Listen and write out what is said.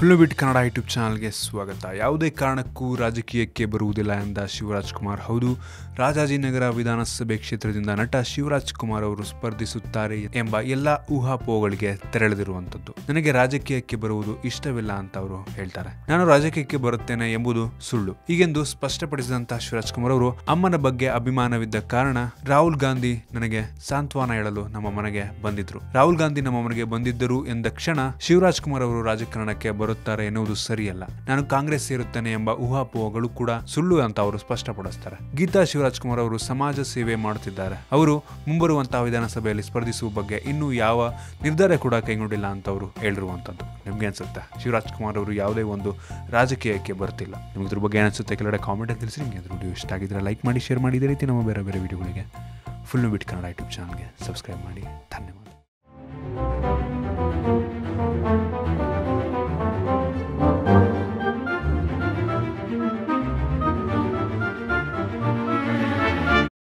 ಬಿಟ್ Kannada YouTube ಚಾನಲ್ಗೆ ಸ್ವಾಗತ. ಯಾವುದೇ ಕಾರಣಕ್ಕೂ ರಾಜಕೀಯಕ್ಕೆ ಬರುವುದಿಲ್ಲ ಎಂದ ಶಿವರಾಜ್ ಕುಮಾರ್. ಹೌದು, ರಾಜಾಜಿನಗರ ವಿಧಾನಸಭೆ ಕ್ಷೇತ್ರದಿಂದ ನಟ ಶಿವರಾಜ್ ಕುಮಾರ್ ಅವರು ಸ್ಪರ್ಧಿಸುತ್ತಾರೆ ಎಂಬ ಎಲ್ಲ ಊಹಾಪೋಹಗಳಿಗೆ ತೆರಳಿದಿರುವಂಥದ್ದು. ನನಗೆ ರಾಜಕೀಯಕ್ಕೆ ಬರುವುದು ಇಷ್ಟವಿಲ್ಲ ಅಂತ ಅವರು ಹೇಳ್ತಾರೆ. ನಾನು ರಾಜಕೀಯಕ್ಕೆ ಬರುತ್ತೇನೆ ಎಂಬುದು ಸುಳ್ಳು. ಹೀಗೆಂದು ಸ್ಪಷ್ಟಪಡಿಸಿದಂತಹ ಶಿವರಾಜ್ ಕುಮಾರ್ ಅವರು, ಅಮ್ಮನ ಬಗ್ಗೆ ಅಭಿಮಾನವಿದ್ದ ಕಾರಣ ರಾಹುಲ್ ಗಾಂಧಿ ನನಗೆ ಸಾಂತ್ವನ ಹೇಳಲು ನಮ್ಮ ಮನೆಗೆ ಬಂದಿದ್ರು. ರಾಹುಲ್ ಗಾಂಧಿ ನಮ್ಮ ಮನೆಗೆ ಬಂದಿದ್ದರು ಎಂದ ಕ್ಷಣ ಶಿವರಾಜ್ ಕುಮಾರ್ ಅವರು ರಾಜಕಾರಣಕ್ಕೆ ಬರುತ್ತಾರೆ ಎನ್ನುವುದು ಸರಿಯಲ್ಲ. ನಾನು ಕಾಂಗ್ರೆಸ್ ಸೇರುತ್ತೇನೆ ಎಂಬ ಊಹಾಪೋಹಗಳು ಕೂಡ ಸುಳ್ಳು ಅಂತ ಅವರು ಸ್ಪಷ್ಟಪಡಿಸ್ತಾರೆ. ಗೀತಾ ಶಿವರಾಜ್ ಕುಮಾರ್ ಅವರು ಸಮಾಜ ಸೇವೆ ಮಾಡುತ್ತಿದ್ದಾರೆ. ಅವರು ಮುಂಬರುವಂತಹ ವಿಧಾನಸಭೆಯಲ್ಲಿ ಸ್ಪರ್ಧಿಸುವ ಬಗ್ಗೆ ಇನ್ನೂ ಯಾವ ನಿರ್ಧಾರ ಕೂಡ ಕೈಗೊಂಡಿಲ್ಲ ಅಂತ ಅವರು ಹೇಳಿರುವಂತದ್ದು ನಿಮ್ಗೆ ಅನ್ಸುತ್ತೆ? ಶಿವರಾಜ್ ಕುಮಾರ್ ಅವರು ಯಾವುದೇ ಒಂದು ರಾಜಕೀಯಕ್ಕೆ ಬರ್ತಿಲ್ಲ. ನಿಮ್ಗೆ ಇದ್ರ ಬಗ್ಗೆ ಏನಿಸುತ್ತೆ ಕೆಲವೆಡೆ ಕಾಮೆಂಟ್ ತಿಳಿಸಿ ನಿಮಗೆ ಅದ್ರ ವಿಡಿಯೋ ಇಷ್ಟ ಆಗಿದ್ರೆ ಲೈಕ್ ಮಾಡಿ ಶೇರ್ ಮಾಡಿ. ಇದೇ ರೀತಿ ನಮ್ಮ ಬೇರೆ ಬೇರೆ ವಿಡಿಯೋಗಳಿಗೆ ಫುಲ್ ಬಿಟ್ ಕನ್ನಡ ಯೂಟ್ಯೂಬ್ ಚಾನಲ್ಗೆ ಸಬ್ಸ್ಕ್ರೈಬ್ ಮಾಡಿ. ಧನ್ಯವಾದ.